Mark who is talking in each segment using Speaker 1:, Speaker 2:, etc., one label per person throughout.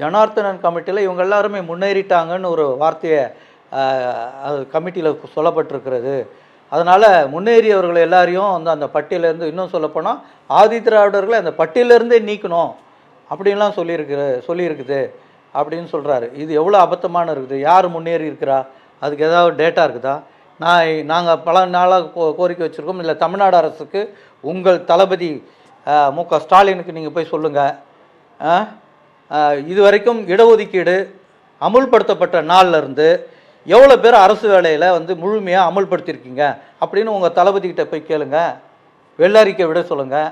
Speaker 1: ஜனார்த்தனன் கமிட்டியில் இவங்க எல்லாருமே முன்னேறிட்டாங்கன்னு ஒரு வார்த்தையை கமிட்டியில் சொல்லப்பட்டிருக்கிறது. அதனால் முன்னேறியவர்கள் எல்லாரையும் வந்து அந்த பட்டியலேருந்து இன்னும் சொல்லப்போனால் ஆதி திராவிடர்களை அந்த பட்டியலேருந்தே நீக்கணும் அப்படின்லாம் சொல்லியிருக்கிற சொல்லியிருக்குது அப்படின்னு சொல்கிறாரு இது எவ்வளோ அபத்தமான இருக்குது? யார் முன்னேறி இருக்கிறா? அதுக்கு ஏதாவது டேட்டா இருக்குதா? நான் நாங்கள் பல நாளாக கோ கோரிக்கை வச்சுருக்கோம். இல்லை தமிழ்நாடு அரசுக்கு உங்கள் தளபதி மு க ஸ்டாலினுக்கு நீங்கள் போய் சொல்லுங்கள் இது வரைக்கும் இடஒதுக்கீடு அமுல்படுத்தப்பட்ட நாள்லேருந்து எவ்வளோ பேர் அரசு வேலையில் வந்து முழுமையாக அமுல்படுத்தியிருக்கீங்க அப்படின்னு உங்கள் தளபதிக்கிட்ட போய் கேளுங்க. வெள்ளரிக்கை விட சொல்லுங்கள்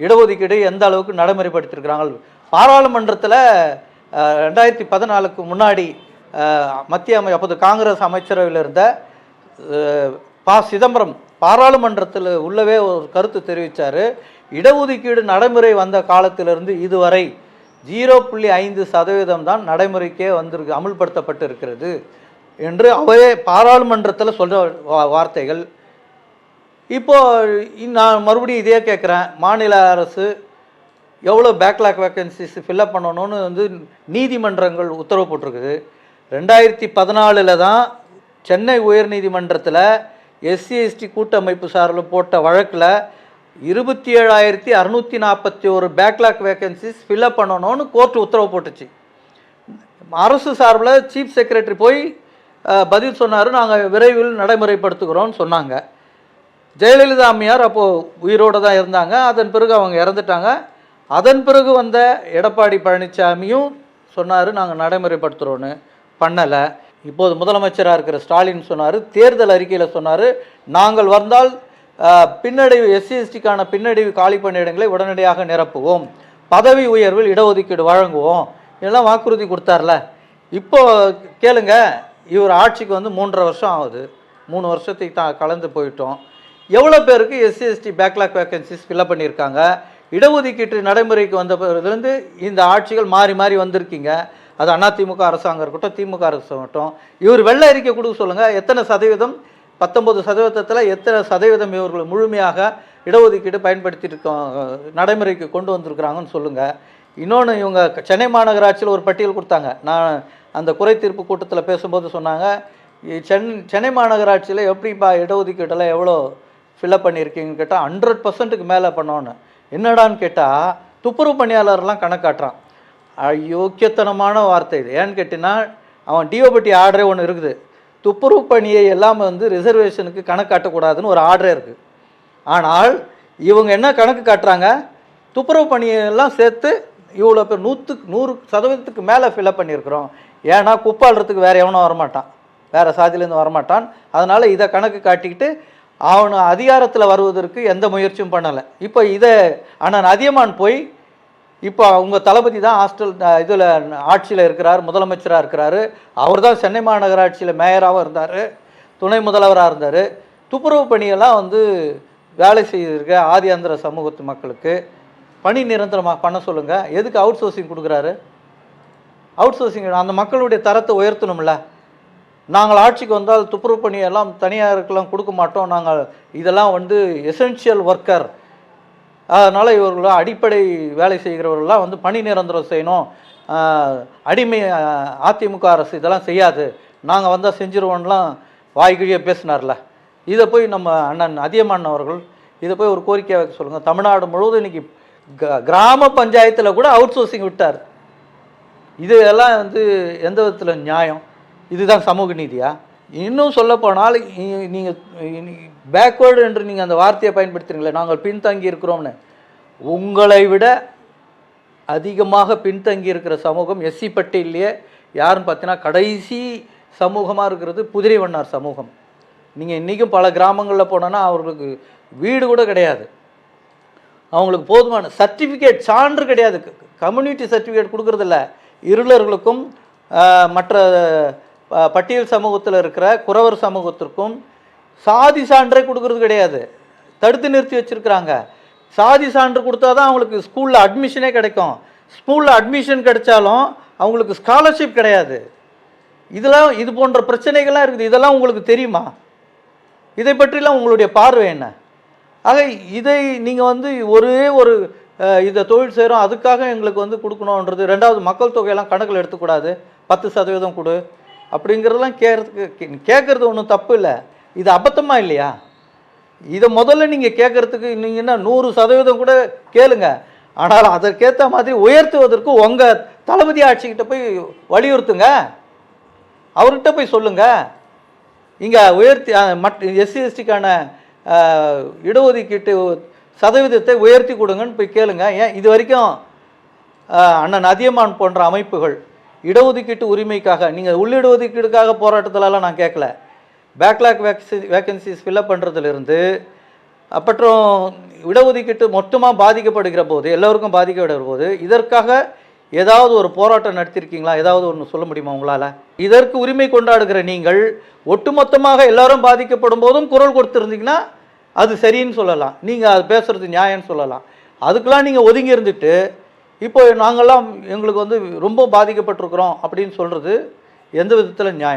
Speaker 1: இடஒதுக்கீடு எந்த அளவுக்கு நடைமுறைப்படுத்தியிருக்கிறாங்க பாராளுமன்றத்தில் ரெண்டாயிரத்தி பதினாலுக்கு முன்னாடி மத்திய அமை அப்போது காங்கிரஸ் அமைச்சரவையில் இருந்த பா. சிதம்பரம் பாராளுமன்றத்தில் உள்ளவே ஒரு கருத்து தெரிவித்தார் இடஒதுக்கீடு நடைமுறை வந்த காலத்திலிருந்து இதுவரை ஜீரோ புள்ளி ஐந்து சதவீதம் தான் நடைமுறைக்கே வந்திருக்கு அமுல்படுத்தப்பட்டு இருக்கிறது என்று அவரே பாராளுமன்றத்தில் சொல்கிற வார்த்தைகள். இப்போது நான் மறுபடியும் இதே கேட்குறேன் மாநில அரசு எவ்வளோ பேக்லாக் வேக்கன்சிஸ் ஃபில்அப் பண்ணணும்னு வந்து நீதிமன்றங்கள் உத்தரவு போட்டிருக்குது. ரெண்டாயிரத்தி பதினாலில் தான் சென்னை உயர்நீதிமன்றத்தில் எஸ்சி எஸ்டி கூட்டமைப்பு சார்பில் போட்ட வழக்கில் இருபத்தி ஏழாயிரத்தி அறுநூற்றி நாற்பத்தி ஒரு பேக்லாக் வேக்கன்சிஸ் ஃபில்அப் பண்ணணும்னு கோர்ட் உத்தரவு போட்டுச்சு. அரசு சார்பில் சீஃப் செக்ரட்டரி போய் பதில் சொன்னார். நாங்கள் விரைவில் நடைமுறைப்படுத்துகிறோம்னு சொன்னாங்க. ஜெயலலிதா அம்மையார் அப்போது உயிரோடு தான் இருந்தாங்க. அதன் பிறகு அவங்க இறந்துட்டாங்க. அதன் பிறகு வந்த எடப்பாடி பழனிசாமியும் சொன்னார் நாங்கள் நடைமுறைப்படுத்துகிறோன்னு பண்ணலை. இப்போது முதலமைச்சராக இருக்கிற ஸ்டாலின் சொன்னார் தேர்தல் அறிக்கையில் சொன்னார் நாங்கள் வந்தால் பின்னடைவு எஸ்சி எஸ்டிக்கான பின்னடைவு காலி பணியிடங்களை உடனடியாக நிரப்புவோம். பதவி உயர்வில் இடஒதுக்கீடு வழங்குவோம். இதெல்லாம் வாக்குறுதி கொடுத்தார்ல. இப்போ கேளுங்க இவர் ஆட்சிக்கு வந்து மூன்றரை வருஷம் ஆகுது. மூணு வருஷத்துக்கு தான் கலந்து போயிட்டோம். எவ்வளோ பேருக்கு SC ST backlog vacancies fill up பண்ணியிருக்காங்க? இடஒதுக்கீட்டு நடைமுறைக்கு வந்த பிறகுலேருந்து இந்த ஆட்சிகள் மாறி மாறி வந்திருக்கீங்க. அது அதிமுக அரசாங்கம் இருக்கட்டும் திமுக அரசாங்கட்டும் இவர் வெள்ளை அறிக்கை கொடுக்க சொல்லுங்கள் எத்தனை சதவீதம் பத்தொம்பது சதவீதத்தில் எத்தனை சதவீதம் இவர்கள் முழுமையாக இடஒதுக்கீடு பயன்படுத்திட்டு இருக்கோம் நடைமுறைக்கு கொண்டு வந்திருக்கிறாங்கன்னு சொல்லுங்கள் இன்னொன்று இவங்க சென்னை மாநகராட்சியில் ஒரு பட்டியல் கொடுத்தாங்க. நான் அந்த குறை தீர்ப்பு கூட்டத்தில் பேசும்போது சொன்னாங்க சென் சென்னை மாநகராட்சியில் எப்படிப்பா இடஒதுக்கீட்டெல்லாம் எவ்வளோ ஃபில்அப் பண்ணியிருக்கீங்கன்னு கேட்டால் ஹண்ட்ரட் பர்சன்ட்டுக்கு மேலே பண்ணோன்னு. என்னடான்னு கேட்டால் துப்புரவு பணியாளர்லாம் கணக்காட்டுறான் யோக்கியத்தனமான வார்த்தை இது. ஏன்னு கேட்டிங்கன்னா அவன் டிஓபட்டி ஆர்டரே ஒன்று இருக்குது. துப்புரவு பணியை எல்லாம் வந்து ரிசர்வேஷனுக்கு கணக்கு காட்டக்கூடாதுன்னு ஒரு ஆர்டரே இருக்குது ஆனால் இவங்க என்ன கணக்கு காட்டுறாங்க? துப்புரவு பணியெல்லாம் சேர்த்து இவ்வளோ பேர் நூற்றுக்கு நூறு சதவீதத்துக்கு மேலே ஃபில்அப் பண்ணியிருக்கிறோம். ஏன்னா குப்பாடுறதுக்கு வேறு எவனும் வரமாட்டான். வேறு சாதியிலேருந்து வரமாட்டான். அதனால் இதை கணக்கு காட்டிக்கிட்டு அவனை அதிகாரத்தில் வருவதற்கு எந்த முயற்சியும் பண்ணலை. இப்போ இதை அண்ணன் அதியமான் போய் இப்போ அவங்க தளபதி தான் ஹாஸ்டல் இதில் ஆட்சியில் இருக்கிறார் முதலமைச்சராக இருக்கிறாரு. அவர் தான் சென்னை மாநகராட்சியில் மேயராகவும் இருந்தார் துணை முதல்வராக இருந்தார். துப்புரவு பணியெல்லாம் வந்து வேலை செய்திருக்க ஆதி ஆந்திர சமூகத்து மக்களுக்கு பணி நிரந்தரமாக பண்ண சொல்லுங்கள் எதுக்கு அவுட் சோர்சிங் கொடுக்குறாரு? அவுட் சோர்சிங் அந்த மக்களுடைய தரத்தை உயர்த்தணும்ல. நாங்கள் ஆட்சிக்கு வந்தால் துப்புரவு பணியெல்லாம் தனியாருக்கெல்லாம் கொடுக்க மாட்டோம். நாங்கள் இதெல்லாம் வந்து எசென்ஷியல் ஒர்க்கர் அதனால் இவர்கள் அடிப்படை வேலை செய்கிறவர்கள்லாம் வந்து பணி நிரந்தரம் செய்யணும். அடிமை அதிமுக அரசு இதெல்லாம் செய்யாது. நாங்கள் வந்தால் செஞ்சிருவோம்லாம் வாய்கிழியாக பேசினார்ல. இதை போய் நம்ம அண்ணன் அதியமான் அவர்கள் இதை போய் ஒரு கோரிக்கையாக வைக்க சொல்லுங்கள் தமிழ்நாடு முழுவதும் இன்னைக்கு க- கிராம பஞ்சாயத்தில் கூட அவுட் சோர்சிங் விட்டார் இதெல்லாம் வந்து எந்த விதத்தில் நியாயம்? இதுதான் சமூக நீதியாக இன்னும் சொல்லப்போனால் நீங்கள் பேக்வேர்டு என்று நீங்கள் அந்த வார்த்தையை பயன்படுத்துறீங்களே நாங்கள் பின்தங்கி இருக்கிறோம்னு. உங்களை விட அதிகமாக பின்தங்கி இருக்கிற சமூகம் எஸ்சி பட்டியலையே யாருன்னு பார்த்தீங்கன்னா கடைசி சமூகமாக இருக்கிறது புதிரை வண்ணார் சமூகம். நீங்கள் இன்றைக்கும் பல கிராமங்களில் போனோன்னா அவர்களுக்கு வீடு கூட கிடையாது. அவங்களுக்கு போதுமான சர்டிஃபிகேட் சான்று கிடையாது. கம்யூனிட்டி சர்டிஃபிகேட் கொடுக்குறதில்ல. இருளர்களுக்கும் மற்ற பட்டியல் சமூகத்தில் இருக்கிற குறவர் சமூகத்திற்கும் சாதி சான்றே கொடுக்கறது கிடையாது. தடுத்து நிறுத்தி வச்சுருக்கிறாங்க. சாதி சான்று கொடுத்தா தான் அவங்களுக்கு ஸ்கூலில் அட்மிஷனே கிடைக்கும். ஸ்கூலில் அட்மிஷன் கிடைச்சாலும் அவங்களுக்கு ஸ்காலர்ஷிப் கிடையாது. இதெல்லாம் இது போன்ற பிரச்சனைகள்லாம் இருக்குது. இதெல்லாம் உங்களுக்கு தெரியுமா? இதை பற்றிலாம் உங்களுடைய பார்வை என்ன? ஆக இதை நீங்கள் வந்து ஒரே ஒரு இதை தொழில் செய்கிறோம் அதுக்காக எங்களுக்கு வந்து கொடுக்கணுன்றது ரெண்டாவது மக்கள் தொகையெல்லாம் கணக்கில் எடுத்துக்கூடாது. பத்து சதவீதம் கொடு. அப்படிங்கிறதெல்லாம் கேட்கறதுக்கு கேட்குறது ஒன்றும் தப்பு இல்லை. இது அபத்தமாக இல்லையா? இதை முதல்ல நீங்கள் கேட்குறதுக்கு நீங்கள் நூறு சதவீதம் கூட கேளுங்க. ஆனால் அதற்கேற்ற மாதிரி உயர்த்துவதற்கு உங்கள் தளபதி ஆட்சிக்கிட்ட போய் வலியுறுத்துங்க. அவர்கிட்ட போய் சொல்லுங்கள் இங்கே உயர்த்தி மட் எஸ்சி எஸ்டிக்கான இடஒதுக்கீட்டு சதவீதத்தை உயர்த்தி கொடுங்கன்னு போய் கேளுங்க. ஏன்? இது வரைக்கும் அண்ணன் அதியமான் போன்ற அமைப்புகள் இடஒதுக்கீட்டு உரிமைக்காக நீங்கள் உள்ளிடஒதுக்கீடுக்காக போராட்டத்திலலாம் நான் கேட்கல பேக்லாக் வேக்சி வேக்கன்சிஸ் ஃபில்அப் பண்ணுறதுலேருந்து அப்புறம் இடஒதுக்கீட்டு மொத்தமாக பாதிக்கப்படுகிற போது எல்லோருக்கும் பாதிக்கப்படுகிற போது இதற்காக ஏதாவது ஒரு போராட்டம் நடத்தியிருக்கீங்களா ஏதாவது ஒன்று சொல்ல முடியுமா உங்களால்? இதற்கு உரிமை கொண்டாடுகிற நீங்கள் ஒட்டுமொத்தமாக எல்லாரும் பாதிக்கப்படும் போதும் குரல் கொடுத்துருந்தீங்கன்னா அது சரின்னு சொல்லலாம். நீங்கள் அது பேசுகிறது நியாயம்னு சொல்லலாம். அதுக்கெலாம் நீங்கள் ஒதுங்கி இருந்துட்டு இப்போ நாங்கள்லாம் எங்களுக்கு வந்து ரொம்ப பாதிக்கப்பட்டிருக்கிறோம் அப்படின்னு சொல்கிறது எந்த விதத்தில் நியாயம்?